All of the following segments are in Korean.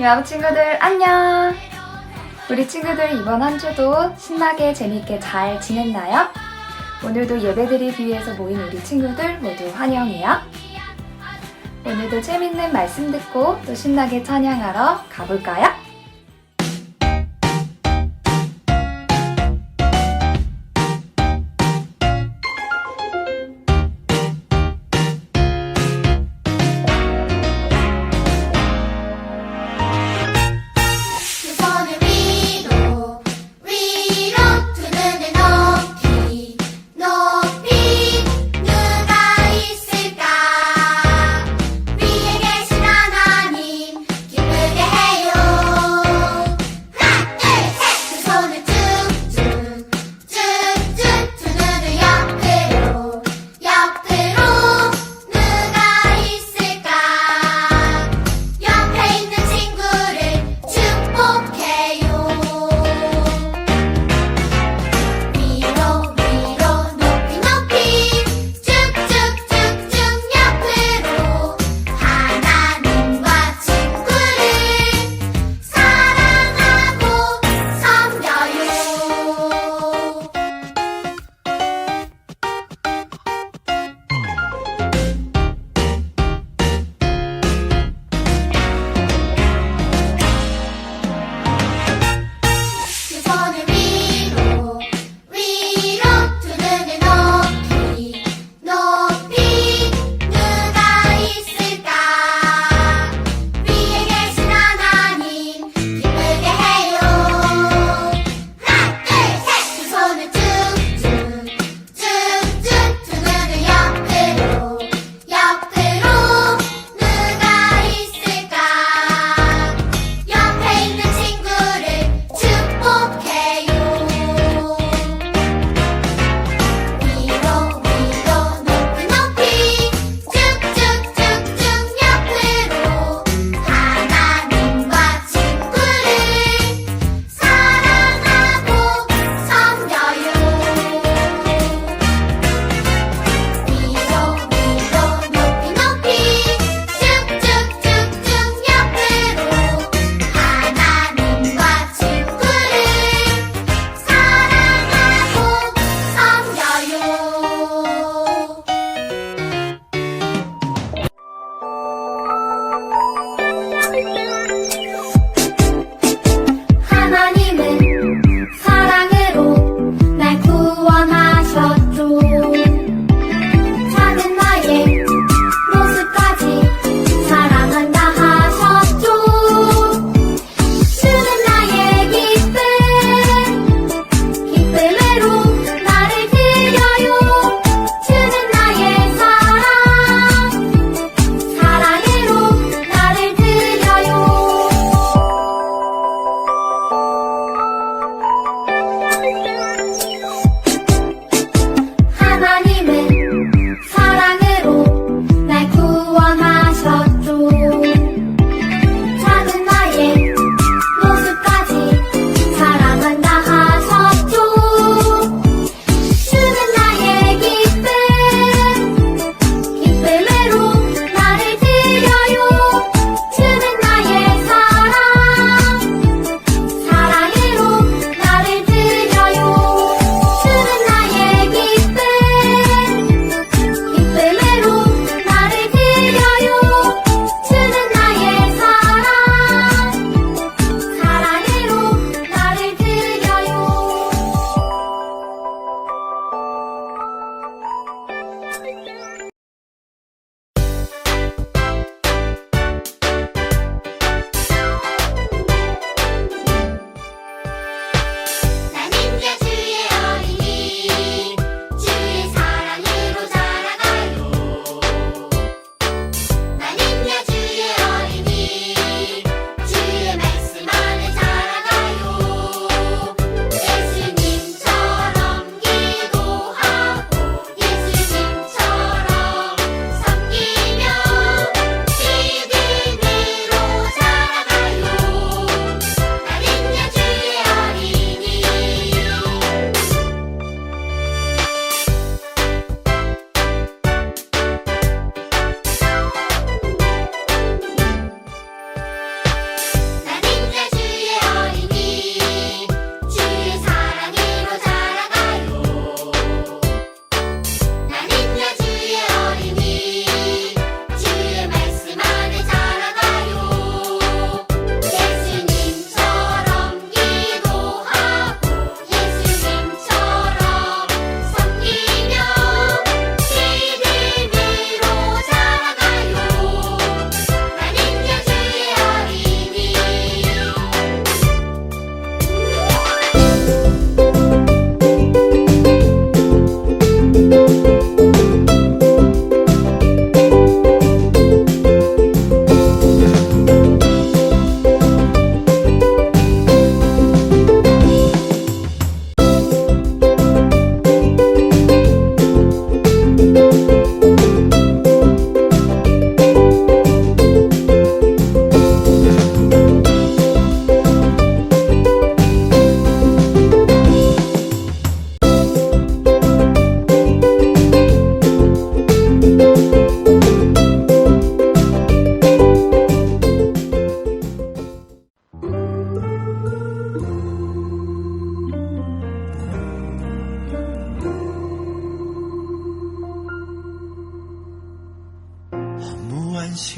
여러분 친구들 안녕! 우리 친구들 이번 한 주도 신나게 재밌게 잘 지냈나요? 오늘도 예배드리기 위해서 모인 우리 친구들 모두 환영해요. 오늘도 재밌는 말씀 듣고 또 신나게 찬양하러 가볼까요?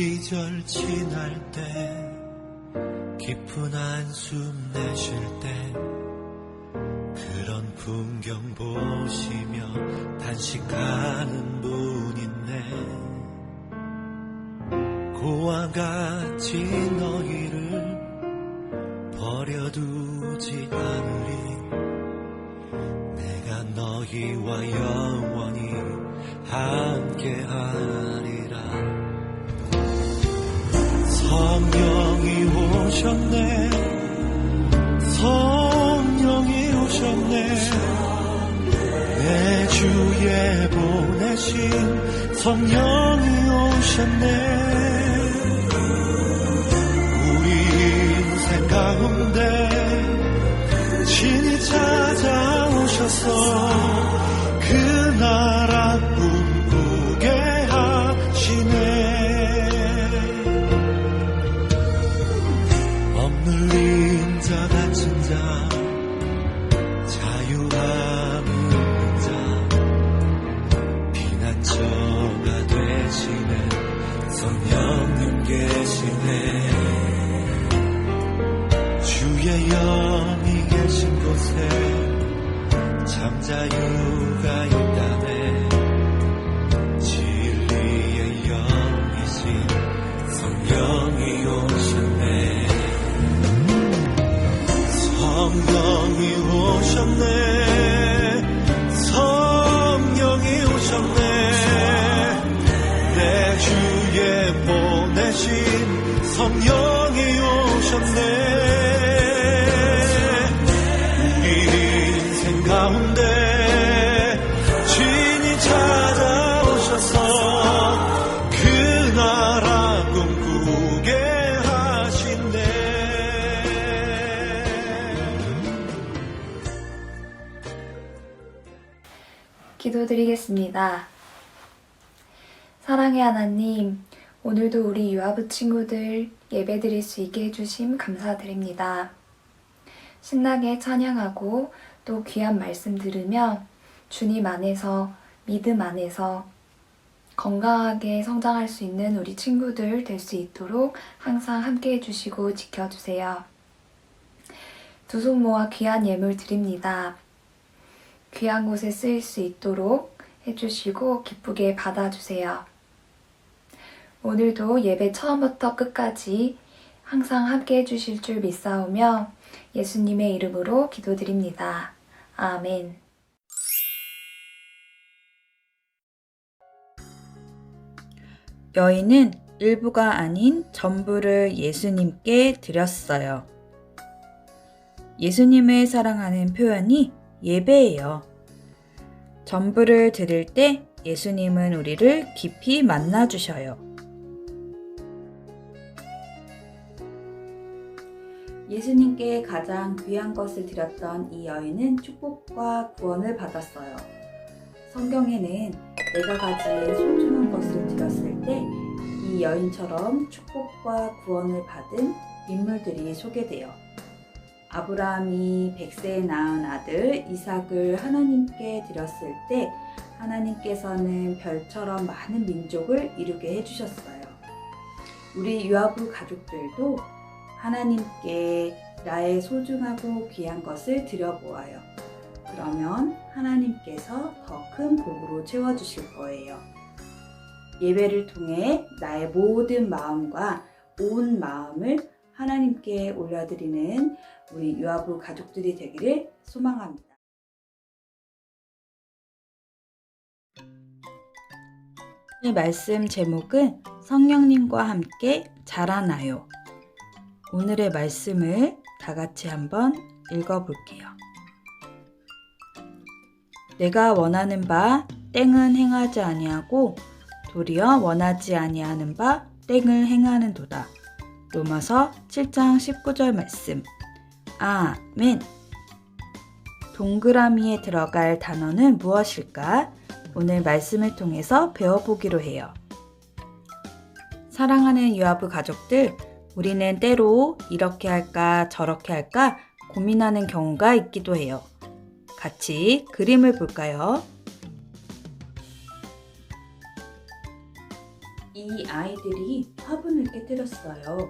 시절 지날 때 깊은 한숨 내쉴 때 그런 풍경 보시며 단식하는 분 있네 고와 같이 너희를 버려두지 않으리. 내가 너희와 영원히 함께하리라 오셨네. 성령이 오셨네. 내 주에 보내신 성령이 오셨네. 우리 인생 가운데 친히 찾아오셔서 기도드리겠습니다. 사랑의 하나님, 오늘도 우리 유아부 친구들 예배 드릴 수 있게 해주심 감사드립니다. 신나게 찬양하고 또 귀한 말씀 들으며 주님 안에서 믿음 안에서 건강하게 성장할 수 있는 우리 친구들 될 수 있도록 항상 함께 해주시고 지켜주세요. 두 손 모아 귀한 예물 드립니다. 귀한 곳에 쓰일 수 있도록 해주시고 기쁘게 받아주세요. 오늘도 예배 처음부터 끝까지 항상 함께 해주실 줄 믿사오며 예수님의 이름으로 기도드립니다. 아멘. 여인은 일부가 아닌 전부를 예수님께 드렸어요. 예수님을 사랑하는 표현이 예배예요. 전부를 드릴 때 예수님은 우리를 깊이 만나주셔요. 예수님께 가장 귀한 것을 드렸던 이 여인은 축복과 구원을 받았어요. 성경에는 내가 가진 소중한 것을 드렸을 때 이 여인처럼 축복과 구원을 받은 인물들이 소개돼요. 아브라함이 100세에 낳은 아들 이삭을 하나님께 드렸을 때 하나님께서는 별처럼 많은 민족을 이루게 해주셨어요. 우리 유아부 가족들도 하나님께 나의 소중하고 귀한 것을 드려보아요. 그러면 하나님께서 더 큰 복으로 채워주실 거예요. 예배를 통해 나의 모든 마음과 온 마음을 하나님께 올려드리는 우리 유아부 가족들이 되기를 소망합니다. 오늘 말씀 제목은 성령님과 함께 자라나요. 오늘의 말씀을 다 같이 한번 읽어볼게요. 내가 원하는 바 땡은 행하지 아니하고 도리어 원하지 아니하는 바 땡을 행하는도다. 로마서 7장 19절 말씀. 아멘. 동그라미에 들어갈 단어는 무엇일까? 오늘 말씀을 통해서 배워보기로 해요. 사랑하는 유아부 가족들, 우리는 때로 이렇게 할까 저렇게 할까 고민하는 경우가 있기도 해요. 같이 그림을 볼까요? 이 아이들이 화분을 깨뜨렸어요.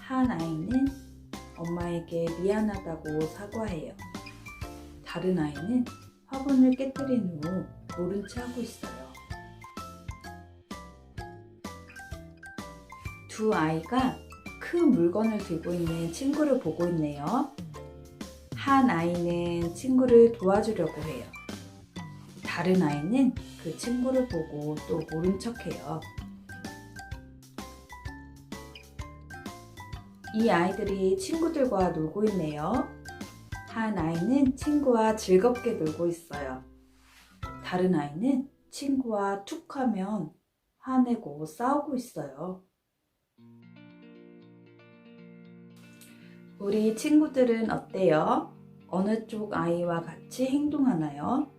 한 아이는 엄마에게 미안하다고 사과해요. 다른 아이는 화분을 깨뜨린 후 모른 채 하고 있어요. 두 아이가 큰 물건을 들고 있는 친구를 보고 있네요. 한 아이는 친구를 도와주려고 해요. 다른 아이는 그 친구를 보고 또 모른 척해요. 이 아이들이 친구들과 놀고 있네요. 한 아이는 친구와 즐겁게 놀고 있어요. 다른 아이는 친구와 툭 하면 화내고 싸우고 있어요. 우리 친구들은 어때요? 어느 쪽 아이와 같이 행동하나요?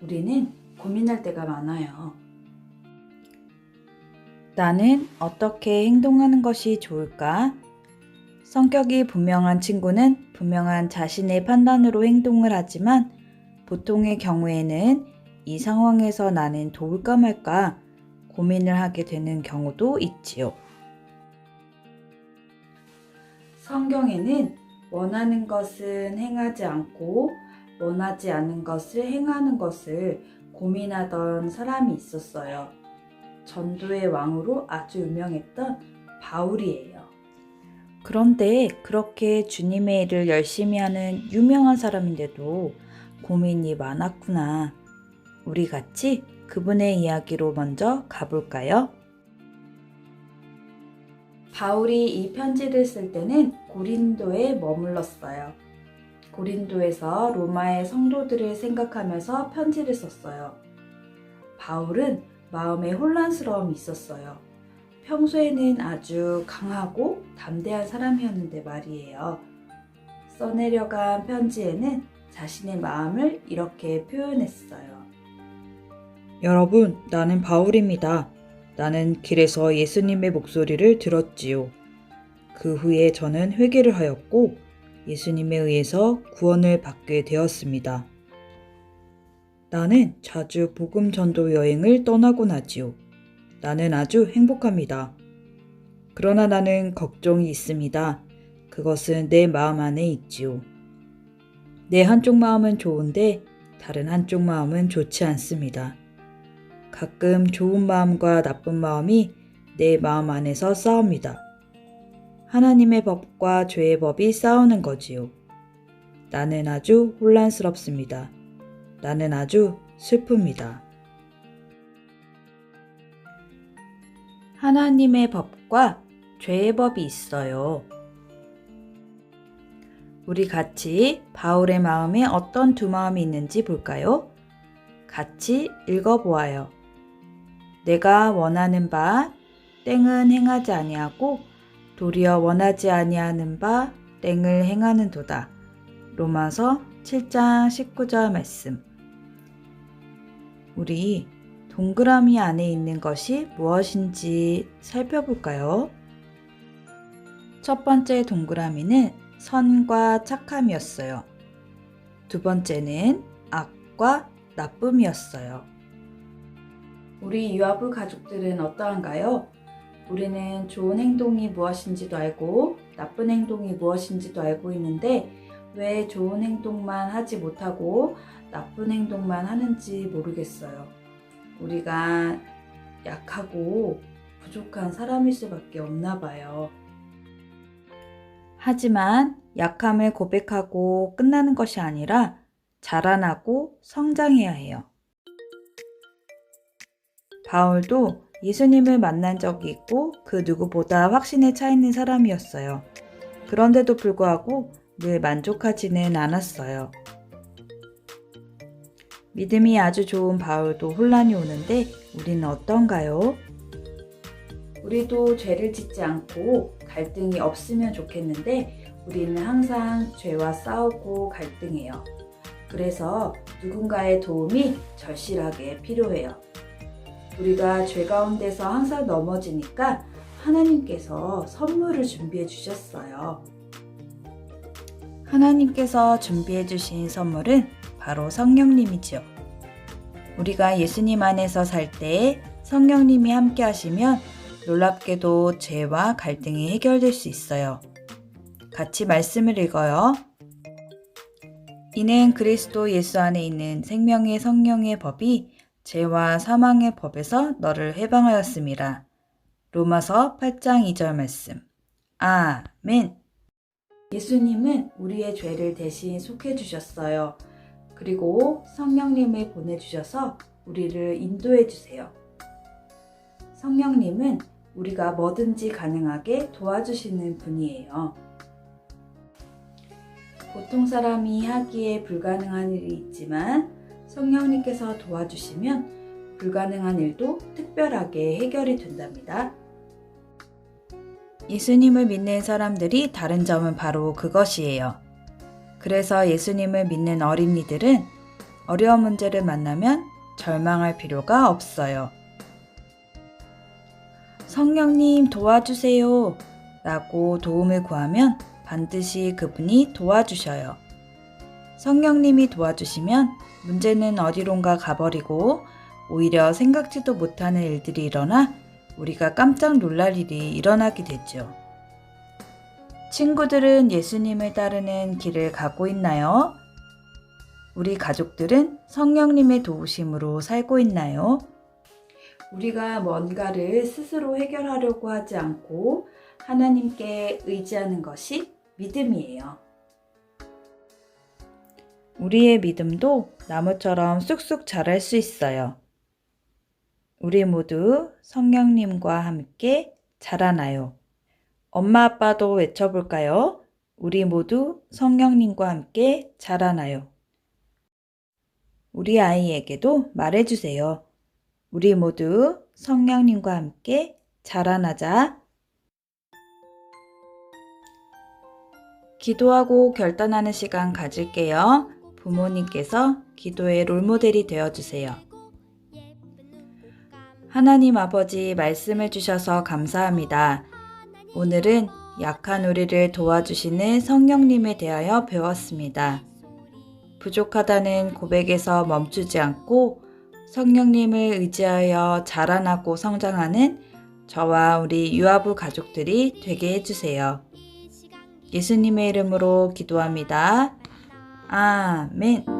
우리는 고민할 때가 많아요. 나는 어떻게 행동하는 것이 좋을까? 성격이 분명한 친구는 분명한 자신의 판단으로 행동을 하지만 보통의 경우에는 이 상황에서 나는 도울까 말까 고민을 하게 되는 경우도 있지요. 성경에는 원하는 것은 행하지 않고 원하지 않는 것을 행하는 것을 고민하던 사람이 있었어요. 전도의 왕으로 아주 유명했던 바울이에요. 그런데 그렇게 주님의 일을 열심히 하는 유명한 사람인데도 고민이 많았구나. 우리 같이 그분의 이야기로 먼저 가볼까요? 바울이 이 편지를 쓸 때는 고린도에 머물렀어요. 고린도에서 로마의 성도들을 생각하면서 편지를 썼어요. 바울은 마음에 혼란스러움이 있었어요. 평소에는 아주 강하고 담대한 사람이었는데 말이에요. 써내려간 편지에는 자신의 마음을 이렇게 표현했어요. 여러분, 나는 바울입니다. 나는 길에서 예수님의 목소리를 들었지요. 그 후에 저는 회개를 하였고 예수님에 의해서 구원을 받게 되었습니다. 나는 자주 복음 전도 여행을 떠나곤 하지요. 나는 아주 행복합니다. 그러나 나는 걱정이 있습니다. 그것은 내 마음 안에 있지요. 내 한쪽 마음은 좋은데 다른 한쪽 마음은 좋지 않습니다. 가끔 좋은 마음과 나쁜 마음이 내 마음 안에서 싸웁니다. 하나님의 법과 죄의 법이 싸우는 거지요. 나는 아주 혼란스럽습니다. 나는 아주 슬픕니다. 하나님의 법과 죄의 법이 있어요. 우리 같이 바울의 마음에 어떤 두 마음이 있는지 볼까요? 같이 읽어보아요. 내가 원하는 바 땡은 행하지 아니하고 도리어 원하지 아니하는 바 땡을 행하는도다. 로마서 7장 19절 말씀. 우리 동그라미 안에 있는 것이 무엇인지 살펴볼까요? 첫 번째 동그라미는 선과 착함이었어요. 두 번째는 악과 나쁨이었어요. 우리 유아부 가족들은 어떠한가요? 우리는 좋은 행동이 무엇인지도 알고 나쁜 행동이 무엇인지도 알고 있는데 왜 좋은 행동만 하지 못하고 나쁜 행동만 하는지 모르겠어요. 우리가 약하고 부족한 사람일 수밖에 없나 봐요. 하지만 약함을 고백하고 끝나는 것이 아니라 자라나고 성장해야 해요. 바울도 예수님을 만난 적이 있고 그 누구보다 확신에 차 있는 사람이었어요. 그런데도 불구하고 늘 만족하지는 않았어요. 믿음이 아주 좋은 바울도 혼란이 오는데 우리는 어떤가요? 우리도 죄를 짓지 않고 갈등이 없으면 좋겠는데 우리는 항상 죄와 싸우고 갈등해요. 그래서 누군가의 도움이 절실하게 필요해요. 우리가 죄 가운데서 항상 넘어지니까 하나님께서 선물을 준비해 주셨어요. 하나님께서 준비해 주신 선물은 바로 성령님이지요. 우리가 예수님 안에서 살때 성령님이 함께 하시면 놀랍게도 죄와 갈등이 해결될 수 있어요. 같이 말씀을 읽어요. 이는 그리스도 예수 안에 있는 생명의 성령의 법이 죄와 사망의 법에서 너를 해방하였습니다. 로마서 8장 2절 말씀. 아멘. 예수님은 우리의 죄를 대신 속해 주셨어요. 그리고 성령님을 보내주셔서 우리를 인도해 주세요. 성령님은 우리가 뭐든지 가능하게 도와주시는 분이에요. 보통 사람이 하기에 불가능한 일이 있지만 성령님께서 도와주시면 불가능한 일도 특별하게 해결이 된답니다. 예수님을 믿는 사람들이 다른 점은 바로 그것이에요. 그래서 예수님을 믿는 어린이들은 어려운 문제를 만나면 절망할 필요가 없어요. 성령님 도와주세요. 라고 도움을 구하면 반드시 그분이 도와주셔요. 성령님이 도와주시면 문제는 어디론가 가버리고 오히려 생각지도 못하는 일들이 일어나 우리가 깜짝 놀랄 일이 일어나게 되죠. 친구들은 예수님을 따르는 길을 가고 있나요? 우리 가족들은 성령님의 도우심으로 살고 있나요? 우리가 뭔가를 스스로 해결하려고 하지 않고 하나님께 의지하는 것이 믿음이에요. 우리의 믿음도 나무처럼 쑥쑥 자랄 수 있어요. 우리 모두 성령님과 함께 자라나요. 엄마 아빠도 외쳐볼까요? 우리 모두 성령님과 함께 자라나요. 우리 아이에게도 말해주세요. 우리 모두 성령님과 함께 자라나자. 기도하고 결단하는 시간 가질게요. 부모님께서 기도의 롤모델이 되어주세요. 하나님 아버지 말씀을 주셔서 감사합니다. 오늘은 약한 우리를 도와주시는 성령님에 대하여 배웠습니다. 부족하다는 고백에서 멈추지 않고 성령님을 의지하여 자라나고 성장하는 저와 우리 유아부 가족들이 되게 해주세요. 예수님의 이름으로 기도합니다. 아멘.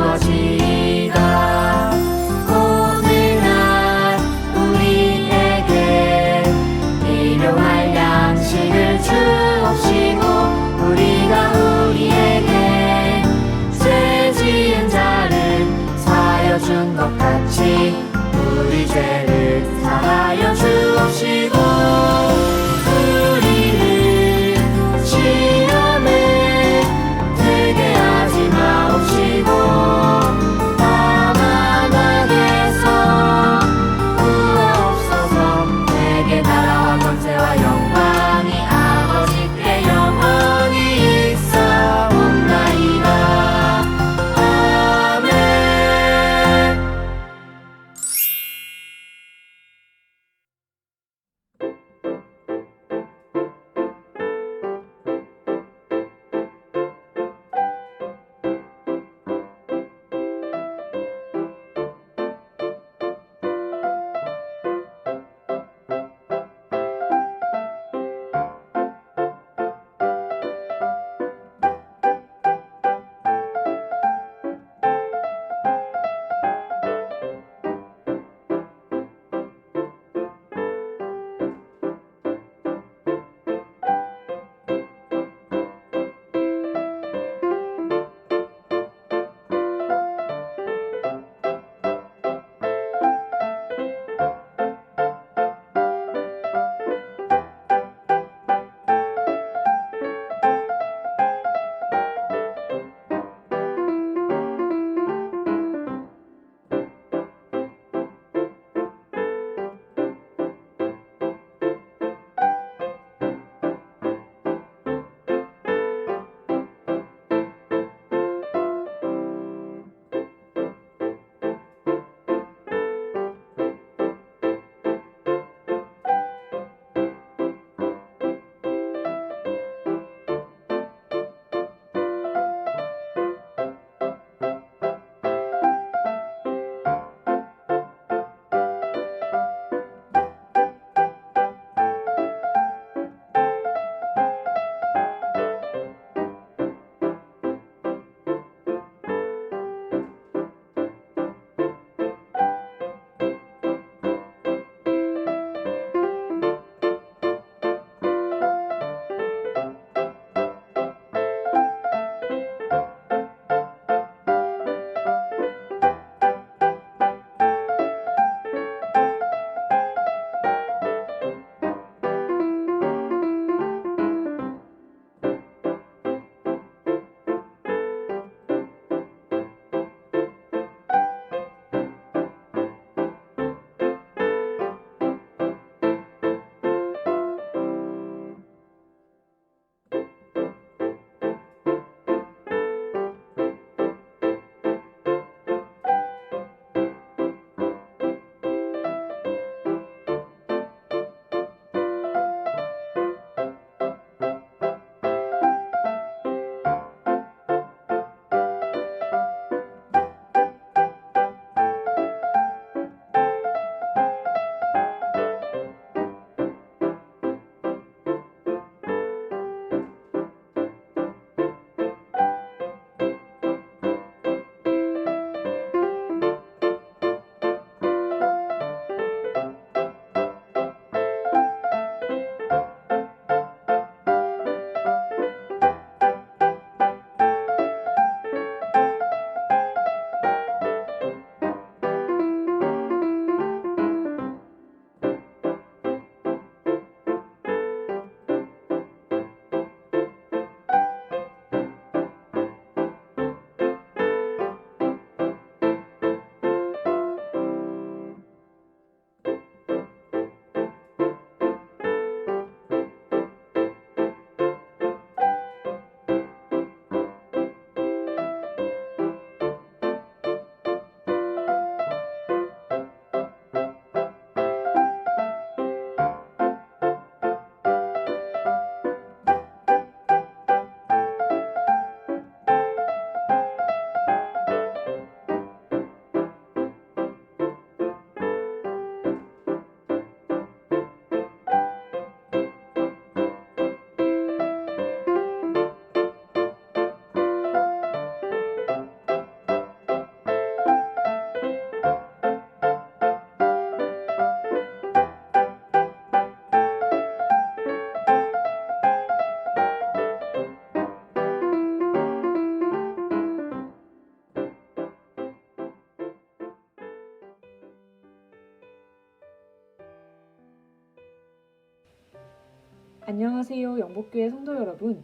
영복교회 성도 여러분.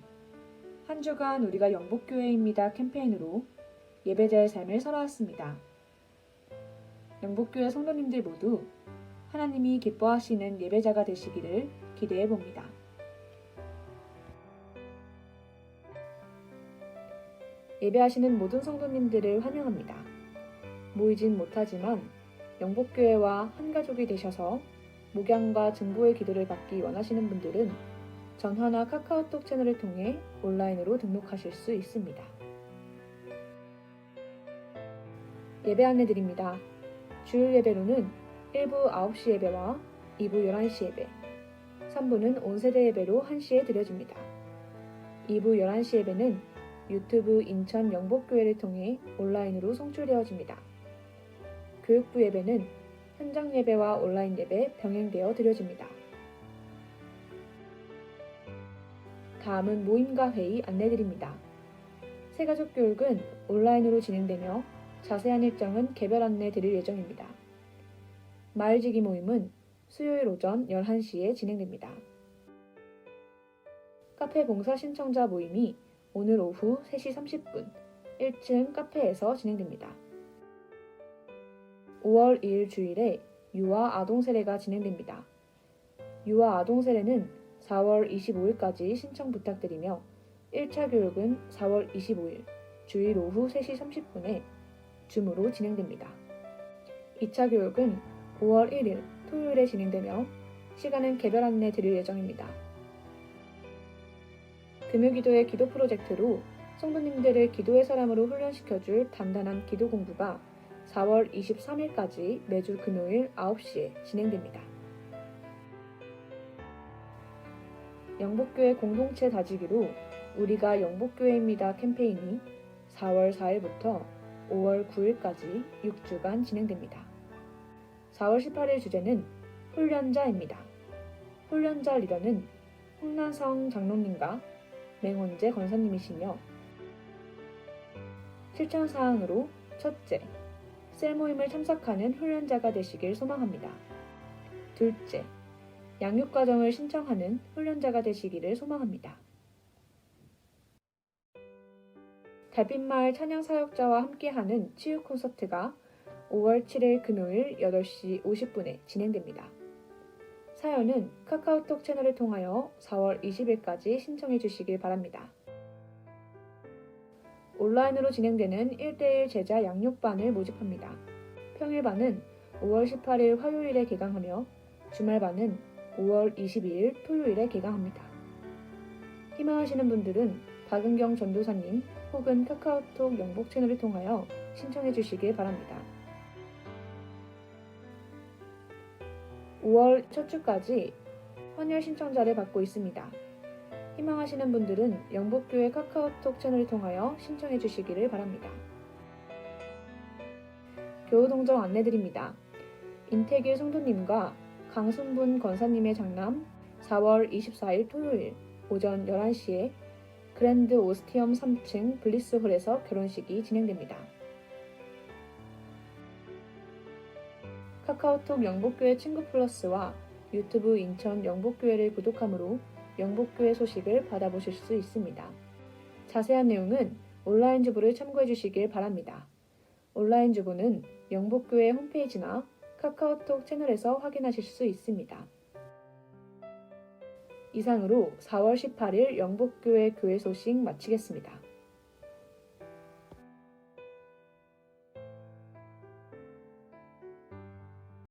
한 주간 우리가 영복교회입니다 캠페인으로 예배자의 삶을 살아왔습니다. 영복교회 성도님들 모두 하나님이 기뻐하시는 예배자가 되시기를 기대해 봅니다. 예배하시는 모든 성도님들을 환영합니다. 모이진 못하지만 영복교회와 한 가족이 되셔서 목양과 증보의 기도를 받기 원하시는 분들은 전화나 카카오톡 채널을 통해 온라인으로 등록하실 수 있습니다. 예배 안내 드립니다. 주일 예배로는 1부 9시 예배와 2부 11시 예배, 3부는 온세대 예배로 1시에 드려집니다. 2부 11시 예배는 유튜브 인천 영복교회를 통해 온라인으로 송출되어집니다. 교육부 예배는 현장 예배와 온라인 예배 병행되어 드려집니다. 다음은 모임과 회의 안내드립니다. 새가족 교육은 온라인으로 진행되며 자세한 일정은 개별 안내 드릴 예정입니다. 마을지기 모임은 수요일 오전 11시에 진행됩니다. 카페 봉사 신청자 모임이 오늘 오후 3시 30분 1층 카페에서 진행됩니다. 5월 2일 주일에 유아 아동 세례가 진행됩니다. 유아 아동 세례는 4월 25일까지 신청 부탁드리며 1차 교육은 4월 25일 주일 오후 3시 30분에 줌으로 진행됩니다. 2차 교육은 5월 1일 토요일에 진행되며 시간은 개별 안내 드릴 예정입니다. 금요기도의 기도 프로젝트로 성도님들을 기도의 사람으로 훈련시켜줄 단단한 기도 공부가 4월 23일까지 매주 금요일 9시에 진행됩니다. 영복교회 공동체 다지기로 우리가 영복교회입니다 캠페인이 4월 4일부터 5월 9일까지 6주간 진행됩니다. 4월 18일 주제는 훈련자입니다. 훈련자 리더는 홍난성 장로님과 맹원재 권사님이시며 실천 사항으로 첫째, 셀 모임을 참석하는 훈련자가 되시길 소망합니다. 둘째, 양육 과정을 신청하는 훈련자가 되시기를 소망합니다. 달빛마을 찬양 사역자와 함께하는 치유 콘서트가 5월 7일 금요일 8시 50분에 진행됩니다. 사연은 카카오톡 채널을 통하여 4월 20일까지 신청해 주시길 바랍니다. 온라인으로 진행되는 1대1 제자 양육반을 모집합니다. 평일반은 5월 18일 화요일에 개강하며 주말반은 5월 22일 토요일에 개강합니다. 희망하시는 분들은 박은경 전도사님 혹은 카카오톡 영복 채널을 통하여 신청해 주시길 바랍니다. 5월 첫 주까지 헌혈 신청자를 받고 있습니다. 희망하시는 분들은 영복교회 카카오톡 채널을 통하여 신청해 주시기를 바랍니다. 교우동정 안내드립니다. 인태길 성도님과 강순분 권사님의 장남 4월 24일 토요일 오전 11시에 그랜드 오스티엄 3층 블리스홀에서 결혼식이 진행됩니다. 카카오톡 영복교회 친구 플러스와 유튜브 인천 영복교회를 구독함으로 영복교회 소식을 받아보실 수 있습니다. 자세한 내용은 온라인 주부를 참고해 주시길 바랍니다. 온라인 주부는 영복교회 홈페이지나 카카오톡 채널에서 확인하실 수 있습니다. 이상으로 4월 18일 영복교회 교회 소식 마치겠습니다.